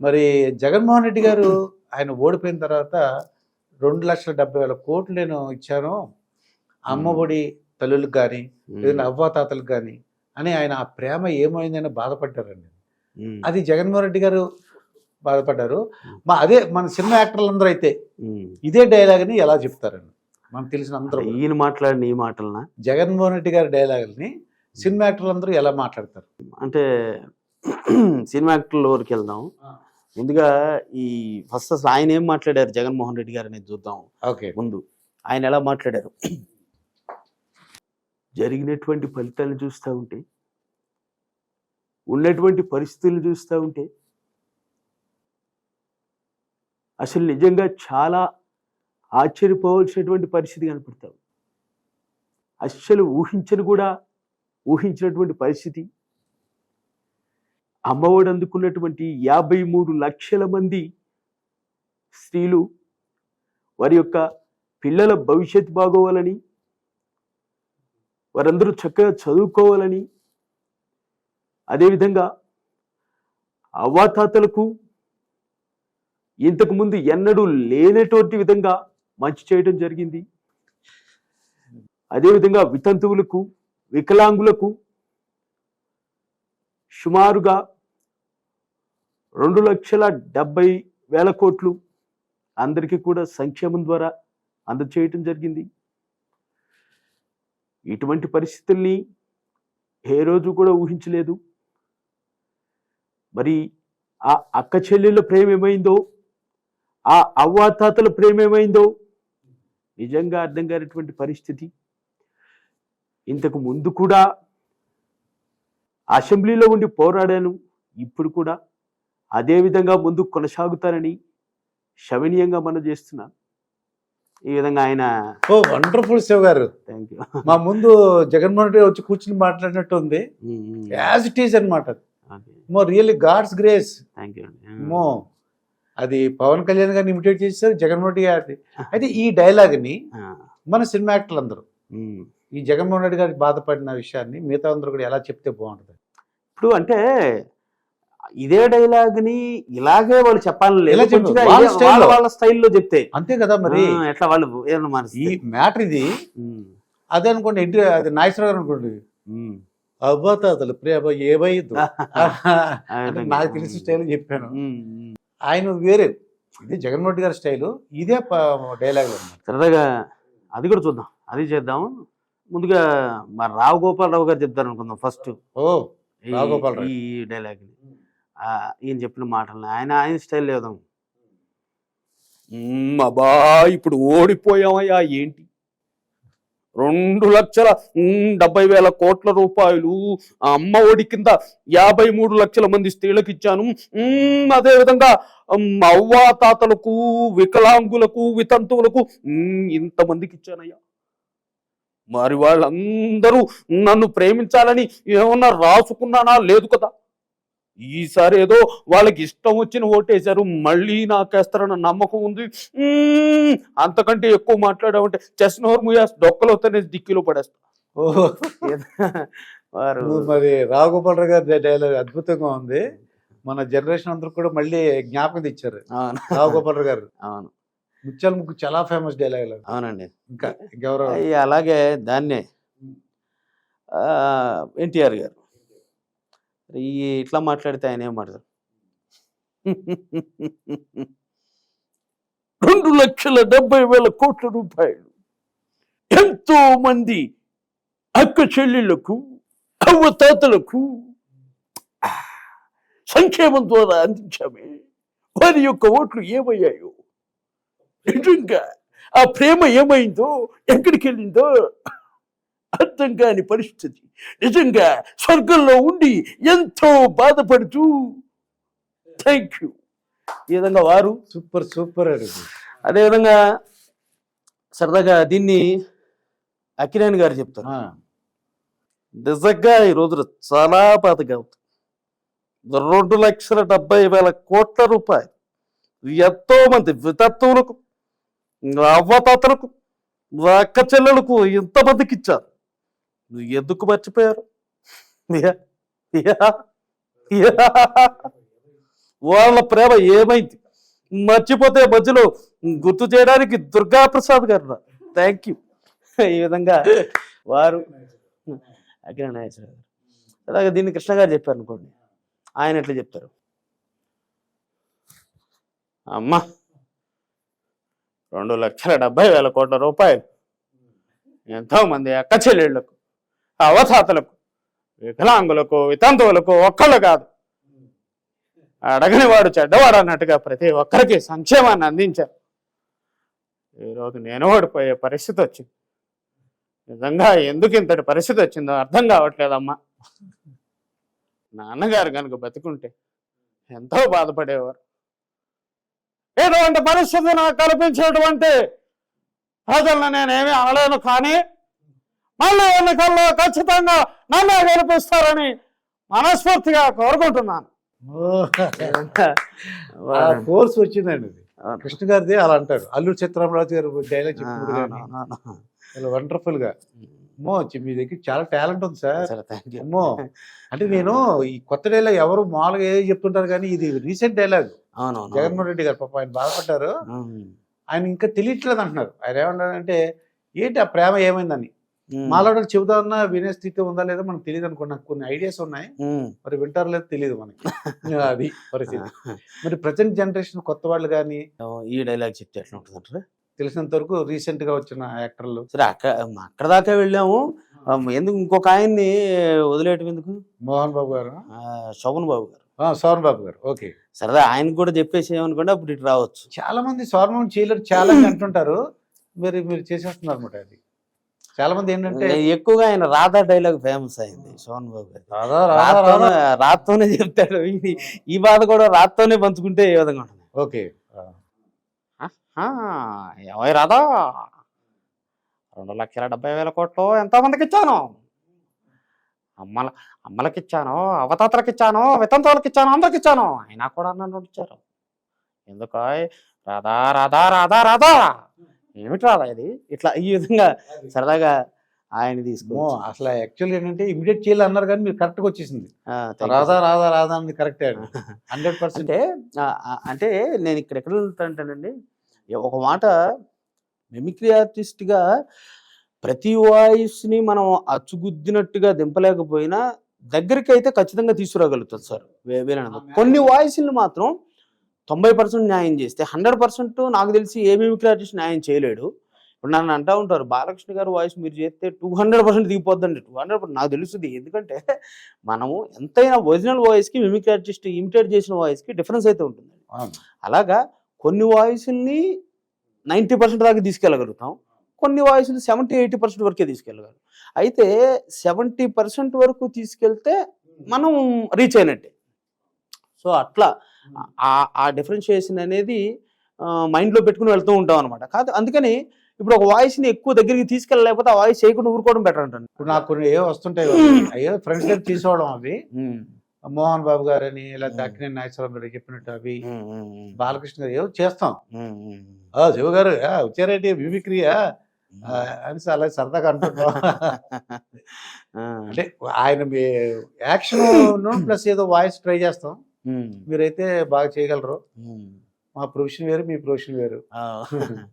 మరి జగన్మోహన్ రెడ్డి గారు ఆయన ఓడిపోయిన తర్వాత రెండు లక్షల డెబ్బై వేల కోట్లు నేను ఇచ్చాను. అమ్మఒడి తల్లులకు కానీ లేదంటే అవ్వాతాతలకు కానీ అని ఆయన ఆ ప్రేమ ఏమైందని బాధపడ్డారండి. అది జగన్మోహన్ రెడ్డి గారు బాధపడ్డారు. మా అదే మన సినిమా యాక్టర్లు అందరూ అయితే. ఇదే డైలాగ్ని ఎలా చెప్తారండి? మనకు తెలిసిన అందరూ. ఈయన మాట్లాడిన ఈ మాటలనా? జగన్మోహన్ రెడ్డి గారి డైలాగుల్ని సినిమా యాక్టర్లు అందరూ ఎలా మాట్లాడతారు? అంటే సినిమా యాక్టర్ల వరకు వెళ్దాం. ముందుగా ఈ ఫస్ట్ అసలు ఆయన ఏం మాట్లాడారు? జగన్మోహన్ రెడ్డి గారు అనేది చూద్దాం ఓకే. ముందు. ఆయన ఎలా మాట్లాడారు? జరిగినటువంటి ఫలితాలను చూస్తూ ఉంటే ఉన్నటువంటి పరిస్థితులను చూస్తూ ఉంటే అసలు నిజంగా చాలా ఆశ్చర్యపోవాల్సినటువంటి పరిస్థితి కనపడతాం అస్సలు ఊహించని కూడా ఊహించినటువంటి పరిస్థితి అమ్మఒడి అందుకున్నటువంటి యాభై మూడు లక్షల మంది స్త్రీలు వారి యొక్క పిల్లల భవిష్యత్తు బాగోవాలని వారందరూ చక్కగా చదువుకోవాలని అదేవిధంగా అవ్వాతాతలకు ఇంతకుముందు ఎన్నడూ లేనటువంటి విధంగా మంచి చేయడం జరిగింది. అదేవిధంగా వితంతువులకు వికలాంగులకు సుమారుగా రెండు లక్షల డెబ్బై వేల కోట్లు అందరికీ కూడా సంక్షేమం ద్వారా అందచేయటం జరిగింది. ఇటువంటి పరిస్థితుల్ని ఏ రోజు కూడా ఊహించలేదు. మరి ఆ అక్క చెల్లెళ్ళ ప్రేమ ఏమైందో ఆ అవ్వాతాతల ప్రేమ ఏమైందో నిజంగా అర్థం కానటువంటి పరిస్థితి. ఇంతకు ముందు కూడా అసెంబ్లీలో ఉండి పోరాడాను ఇప్పుడు కూడా అదే విధంగా ముందు కొనసాగుతానని శవనీయంగా మనం చేస్తున్నాను ఈ విధంగా ఆయన ఓ వండర్ఫుల్ శివ గారు. థ్యాంక్ యూ మా ముందు జగన్మోహన్ రెడ్డి వచ్చి కూర్చుని మాట్లాడినట్టు ఉంది. యాజ్ ఇట్ ఈజ్ అనమాట మో really God's grace thank you మో అది పవన్ కళ్యాణ్ గారిని ఇమిటేట్ చేశారు జగన్మోహన్ రెడ్డి గారిని. అయితే ఈ డైలాగ్ని మన సినిమా యాక్టర్లు అందరూ ఈ జగన్మోహన్ రెడ్డి గారికి బాధపడిన విషయాన్ని మిగతా అందరూ కూడా ఎలా చెప్తే బాగుంటుంది? ఇప్పుడు అంటే ఇదే డైలాగ్ని ఇలాగే వాళ్ళు చెప్పాలని వాళ్ళ స్టైల్లో. చెప్తే. అంతే కదా మరి. ఎట్లా వాళ్ళు ఈ మ్యాటర్ ఇది. అదే అనుకోండి ఎన్టీ అది నాగేశ్వరరావు గారు అనుకోండి. అవ్వతాతలు ప్రేమ ఏమైందో నాకు తెలిసిన స్టైల్ చెప్పాను. ఆయన వేరే. ఇది జగన్మోహన్ రెడ్డి గారి స్టైలు. ఇదే డైలాగ్ సరదాగా అది కూడా చూద్దాం. అది చేద్దాం. ముందుగా మా రావు గోపాలరావు గారు చెప్తారు అనుకుందాం ఫస్ట్. ఓ. ఈ డైలాగ్ ఈయన చెప్పిన మాటలు ఆయన ఆయన స్టైల్ లేదాం అబ్బా ఇప్పుడు ఓడిపోయామయ్యా ఏంటి? రెండు లక్షల డెబ్బై వేల కోట్ల రూపాయలు ఆ అమ్మ ఒడి కింద యాభై మూడు లక్షల మంది స్త్రీలకు ఇచ్చాను. అదేవిధంగా అవ్వా తాతలకు వికలాంగులకు వితంతువులకు ఇంతమందికి ఇచ్చానయ్యా. మరి వాళ్ళందరూ నన్ను ప్రేమించాలని ఏమన్నా రాసుకున్నానా? లేదు కదా. ఈసారి ఏదో వాళ్ళకి ఇష్టం వచ్చిన ఓటేశారు మళ్ళీ నాకేస్తారన్న నమ్మకం ఉంది. అంతకంటే ఎక్కువ మాట్లాడామంటే చెస్ నోరు ముయాస్ డొక్కలవుతానే డిక్కీలో పడేస్తా. వారు మరి రావు గోపాలరావు గారి డైలాగ్ అద్భుతంగా ఉంది. మన జనరేషన్ అందరూ కూడా మళ్ళీ జ్ఞాపకం తెచ్చారు. గోపాలరావు గారు. అవును. ముత్యాల ముగ్గు చాలా ఫేమస్ డైలాగ్ అవునండి. ఇంకా అయ్యి అలాగే దాన్నే ఎన్టీఆర్ గారు. ఈ ఇట్లా మాట్లాడితే ఆయన ఏం రెండు లక్షల డెబ్బై వేల కోట్ల రూపాయలు. ఎంతో మంది అక్క చెల్లెళ్ళకు అవ్వతాతలకు సంక్షేమం ద్వారా అందించామే. వారి యొక్క ఓట్లు ఏమయ్యాయో? నిజంగా ఆ ప్రేమ ఏమైందో ఎక్కడికి వెళ్ళిందో అర్థం కాని పరిస్థితి. నిజంగా స్వర్గంలో ఉండి ఎంతో బాధపడుతూ థ్యాంక్ యూ ఈ విధంగా వారు సూపర్ సూపర్ అది అదేవిధంగా సరదాగా దీన్ని అకిరాని గారు చెప్తారు. నిజంగా ఈ రోజున చాలా బాధగా ఉంది. రెండు లక్షల డెబ్బై వేల కోట్ల రూపాయలు ఎంతో మంది వితత్తువులకు అవ్వతాతలకు అక్క చెల్లెలకు ఇంతమందికి ఇచ్చారు. నువ్వు ఎందుకు మర్చిపోయారు వాళ్ళ ప్రేమ ఏమైంది? మర్చిపోతే మధ్యలో గుర్తు చేయడానికి దుర్గా ప్రసాద్ గారు థ్యాంక్ యూ ఈ విధంగా వారు అఖిల నాగేశ్వర గారు. అలాగే దీన్ని కృష్ణ గారు చెప్పారు అనుకోండి. ఆయన ఎట్లా చెప్తారు? అమ్మా రెండు లక్షల డెబ్బై వేల కోట్ల రూపాయలు ఎంతో మంది అక్క చెల్లెళ్ళకు అవతాతలకు వికలాంగులకు వితంతువులకు ఒక్కళ్ళు కాదు. అడగని వాడు చెడ్డవాడు అన్నట్టుగా ప్రతి ఒక్కరికి సంక్షేమాన్ని అందించారు. ఈరోజు నేను ఓడిపోయే పరిస్థితి వచ్చింది. నిజంగా ఎందుకు ఇంతటి పరిస్థితి వచ్చిందో అర్థం కావట్లేదమ్మా. నాన్నగారు కనుక బతికుంటే ఎంతో బాధపడేవారు. ఎటువంటి పరిస్థితి నాకు కల్పించేటువంటి ప్రజలను నేనేమి అనలేను కానీ మళ్ళీ ఎన్నికల్లో ఖచ్చితంగా నన్నే గెలిపిస్తారని మనస్ఫూర్తిగా కోరుకుంటున్నాను. ఆ కోర్స్ వచ్చిందండి కృష్ణ గారిది అలా అంటాడు అల్లూరు చిత్రామరాజు గారు డైలాగ్ చాలా వండర్ఫుల్గా. అమ్మో మీ దగ్గర చాలా టాలెంట్ ఉంది సార్. అమ్మో. అంటే నేను ఈ కొత్త డైలాగ్ ఎవరు మామూలుగా ఏ చెప్తుంటారు కానీ ఇది రీసెంట్ డైలాగ్ జగన్మోహన్ రెడ్డి గారు పాప ఆయన బాధపడ్డారు. ఆయన ఇంకా తెలియట్లేదు అంటున్నారు. ఆయన ఏమన్నారంటే ఏంటి ఆ ప్రేమ ఏమైందని? మాలో చెబుతా ఉన్నా వినే స్థితి ఉందా లేదా మనకు తెలియదు అనుకోండి. నాకు కొన్ని ఐడియాస్ ఉన్నాయి. మరి వింటారో లేదో తెలియదు మనకి. అది పరిస్థితి. మరి ప్రజెంట్ జనరేషన్ కొత్త వాళ్ళు కానీ ఈ డైలాగ్ చెప్తే ఎట్లా ఉంటుందంటారు? తెలిసినంత వరకు రీసెంట్గా వచ్చిన యాక్టర్లు సరే అక్కడ అక్కడ దాకా వెళ్ళాము. ఎందుకు ఇంకొక ఆయన్ని వదిలేయటం ఎందుకు? మోహన్ బాబు గారు? శోభన్ బాబు గారు. సోమన్ బాబు గారు. ఓకే. సరదా ఆయనకు కూడా చెప్పేసి ఏమనుకోండి అప్పుడు ఇటు రావచ్చు. చాలా మంది సోర్మం చేయలేరు. చాలా అంటుంటారు. మరి మీరు చేసేస్తున్నారు అనమాట అది. చాలా మంది ఏంటంటే ఎక్కువగా ఆయన రాధా డైలాగ్ ఫేమస్ అయింది శోభన్ బాబు రాధా రాధా రాధా రాత్తోనే రాత్తోనే చెప్తాడు. ఈ బాధ కూడా రాత్తోనే పంచుకుంటే ఏ విధంగా ఉంటుంది? ఓకే. ఎవరి రాదా రెండు లక్షల డెబ్బై వేల కోట్లు ఎంతో మందికి ఇచ్చాను. అమ్మల అమ్మలకి ఇచ్చాను అవతాతలకు ఇచ్చాను వితంతువులకి ఇచ్చాను అందరికి ఇచ్చాను. అయినా కూడా నన్ను ఇచ్చారు ఎందుకు రాధా రాధా రాధా రాధా. ఏమిటి రాధా ఇది? ఇట్లా ఈ విధంగా సరదాగా ఆయన తీసుకో అసలు యాక్చువల్ ఏంటంటే ఇమీడియట్ చేయాలి అన్నారు కానీ మీరు కరెక్ట్గా వచ్చేసింది. రాధా రాధా రాధా అన్నది కరెక్టే హండ్రెడ్ పర్సెంట్ అంటే నేను ఇక్కడ ఎక్కడ ఉంటానంటానండి ఒక మాట మిమిక్రీ ఆర్టిస్ట్గా ప్రతి వాయిస్ని మనం అచ్చుగుద్దినట్టుగా దింపలేకపోయినా దగ్గరికి అయితే ఖచ్చితంగా తీసుకురాగలుగుతుంది సార్ వే- వేరేనది కొన్ని వాయిస్లు మాత్రం తొంభై పర్సెంట్ న్యాయం చేస్తే హండ్రెడ్ పర్సెంట్ నాకు తెలిసి ఏ మిమిక్రీ ఆర్టిస్ట్ న్యాయం చేయలేడు. ఇప్పుడు నన్ను అంటా ఉంటారు బాలకృష్ణ గారు వాయిస్ మీరు చేస్తే టూ హండ్రెడ్ పర్సెంట్ దిగిపోద్దండి టూ హండ్రెడ్ నాకు తెలుస్తుంది. ఎందుకంటే మనము ఎంతైనా ఒరిజినల్ వాయిస్కి మిమిక్రీ ఆర్టిస్ట్ ఇమిటేట్ చేసిన వాయిస్కి డిఫరెన్స్ అయితే ఉంటుంది. అలాగా కొన్ని వాయిస్ని నైంటీ పర్సెంట్ దాకా తీసుకెళ్ళగలుగుతాం. కొన్ని వాయిస్లు సెవెంటీ ఎయిటీ పర్సెంట్ వరకే తీసుకెళ్ళగలం అయితే సెవెంటీ పర్సెంట్ వరకు తీసుకెళ్తే మనం రీచ్ అయినట్టే. సో అట్లా ఆ- ఆ డిఫరెన్షియేషన్ అనేది మైండ్లో పెట్టుకుని వెళ్తూ ఉంటాం అనమాట కాదు అందుకని ఇప్పుడు ఒక వాయిస్ని ఎక్కువ దగ్గరికి తీసుకెళ్ళలేకపోతే ఆ వాయిస్ చేయకుండా ఊరుకోవడం బెటర్ అంటాను. ఇప్పుడు నాకు కొన్ని ఏవో వస్తుంటాయి అయ్యో ఫ్రెండ్స్ దగ్గర తీసుకోవడం అవి. మోహన్ బాబు గారని ఇలా దక్కిన నాగేశ్వరరావు గారు చెప్పినట్టు అవి. బాలకృష్ణ గారు ఏవో చేస్తాం. శివ గారు ఆ, వచ్చారేంటి మిమిక్రియా అని అలా సరదాగా అంటున్నాం. అంటే ఆయన యాక్షన్ ప్లస్ ఏదో వాయిస్ ట్రై చేస్తాం. మీరైతే బాగా చేయగలరు. మా ప్రొఫెషన్ వేరు మీ ప్రొఫెషన్ వేరు.